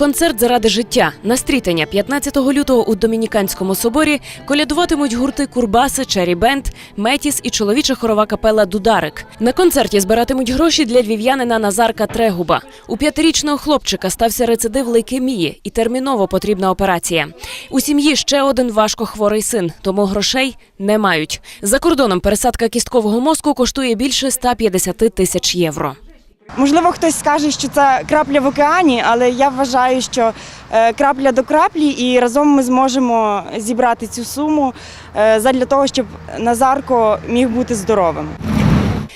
Концерт заради життя на стрітання 15 лютого у Домініканському соборі колядуватимуть гурти Курбаси, Чері Бенд, Метіс і чоловіча хорова капела Дударик. На концерті збиратимуть гроші для львів'янина Назарка Трегуба. У п'ятирічного хлопчика стався рецидив лейкемії і терміново потрібна операція. У сім'ї ще один важкохворий син, тому грошей не мають. За кордоном пересадка кісткового мозку коштує більше 150 тисяч євро. Можливо, хтось скаже, що це крапля в океані, але я вважаю, що е, крапля до краплі, і разом ми зможемо зібрати цю суму е, задля того, щоб Назарко міг бути здоровим.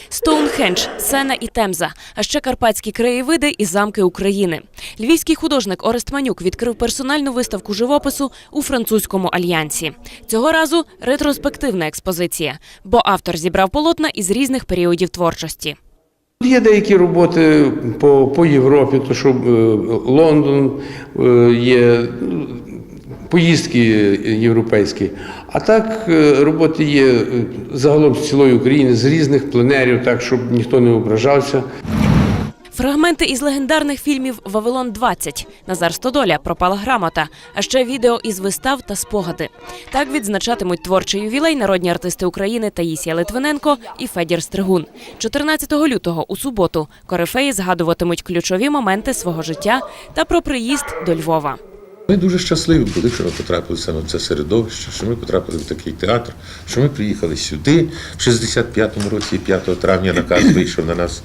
Стоунхендж, Сена і Темза, а ще карпатські краєвиди і замки України. Львівський художник Орест Манюк відкрив персональну виставку живопису у французькому альянсі. Цього разу ретроспективна експозиція, бо автор зібрав полотна із різних періодів творчості. Є деякі роботи по, по Європі, то що е, Лондон е, є ну, поїздки європейські. А так е, роботи є загалом з цілої України, з різних пленерів, так щоб ніхто не ображався. Фрагменти із легендарних фільмів Вавилон 20 Назар Стодоля пропала грамота, а ще відео із вистав та спогади. Так відзначатимуть творчий ювілей народні артисти України Таїсія Литвиненко і Федір Стригун. 14 лютого у суботу корифеї згадуватимуть ключові моменти свого життя та про приїзд до Львова. Ми дуже щасливі були, що ми потрапили саме в це середовище, що ми потрапили в такий театр, що ми приїхали сюди в 65-му році, 5 травня наказ вийшов на нас